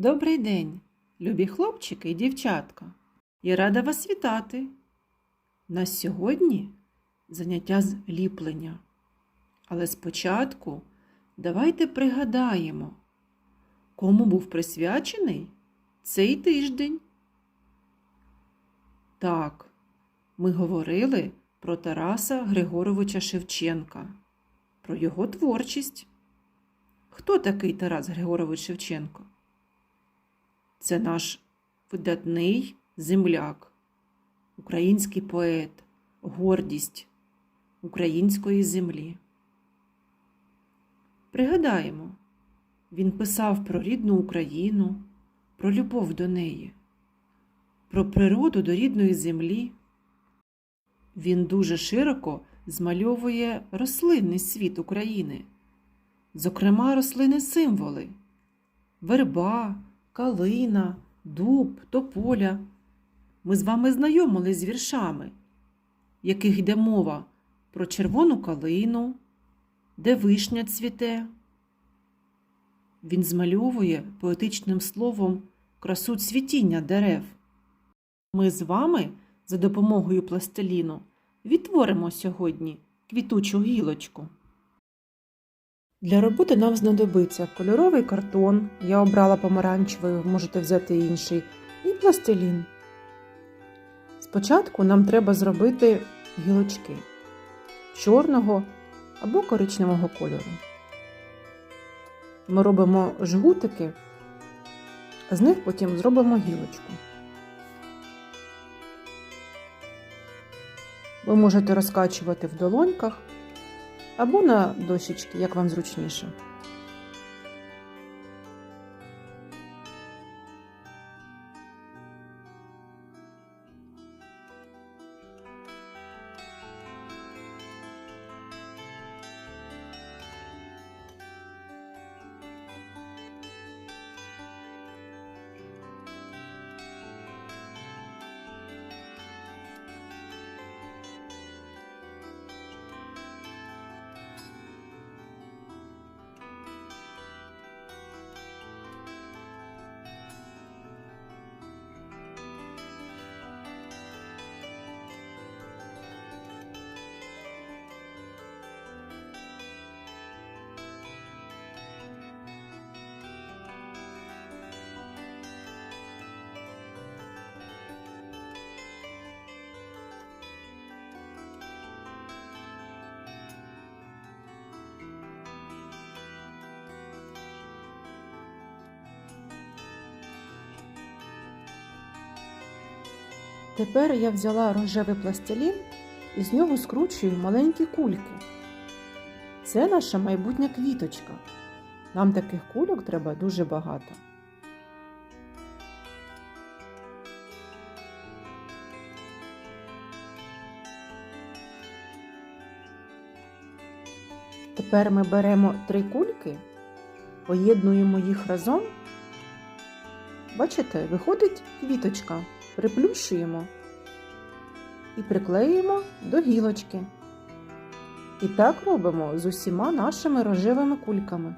Добрий день, любі хлопчики і дівчатка. Я рада вас вітати. На сьогодні заняття з ліплення. Але спочатку давайте пригадаємо, кому був присвячений цей тиждень. Так, ми говорили про Тараса Григоровича Шевченка, про його творчість. Хто такий Тарас Григорович Шевченко? Це наш видатний земляк, український поет, гордість української землі. Пригадаємо, він писав про рідну Україну, про любов до неї, про природу до рідної землі. Він дуже широко змальовує рослинний світ України, зокрема рослини символи верба, калина, дуб, тополя. Ми з вами знайомились з віршами, в яких йде мова про червону калину, де вишня цвіте. Він змальовує поетичним словом красу цвітіння дерев. Ми з вами за допомогою пластиліну відтворимо сьогодні квітучу гілочку. Для роботи нам знадобиться кольоровий картон, я обрала помаранчевий, ви можете взяти інший, і пластилін. Спочатку нам треба зробити гілочки чорного або коричневого кольору. Ми робимо жгутики, з них потім зробимо гілочку. Ви можете розкачувати в долоньках або на дощечки, як вам зручніше. Тепер я взяла рожевий пластилін і з нього скручую маленькі кульки. Це наша майбутня квіточка. Нам таких кульок треба дуже багато. Тепер ми беремо три кульки, поєднуємо їх разом. Бачите, виходить квіточка приплющуємо і приклеюємо до гілочки. І так робимо з усіма нашими рожевими кульками.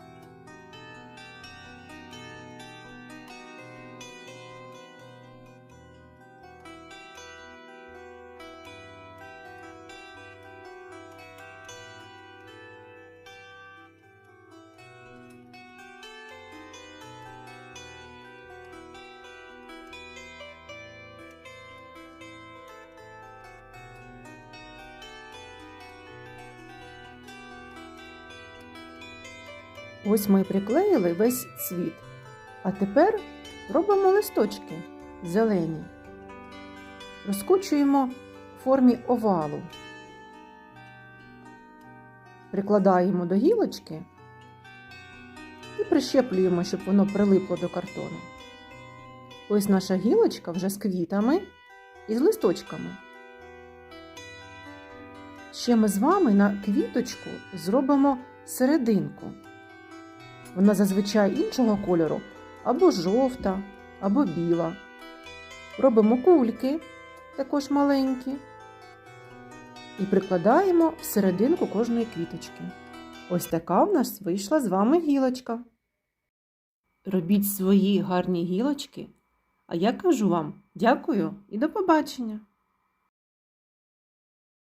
Ось ми приклеїли весь цвіт. А тепер робимо листочки зелені. Розкочуємо в формі овалу. Прикладаємо до гілочки і прищеплюємо, щоб воно прилипло до картону. Ось наша гілочка вже з квітами і з листочками. Ще ми з вами на квіточку зробимо серединку. Вона зазвичай іншого кольору або жовта, або біла. Робимо кульки, також маленькі, і прикладаємо в серединку кожної квіточки. Ось така в нас вийшла з вами гілочка. робіть свої гарні гілочки. А я кажу вам дякую і до побачення!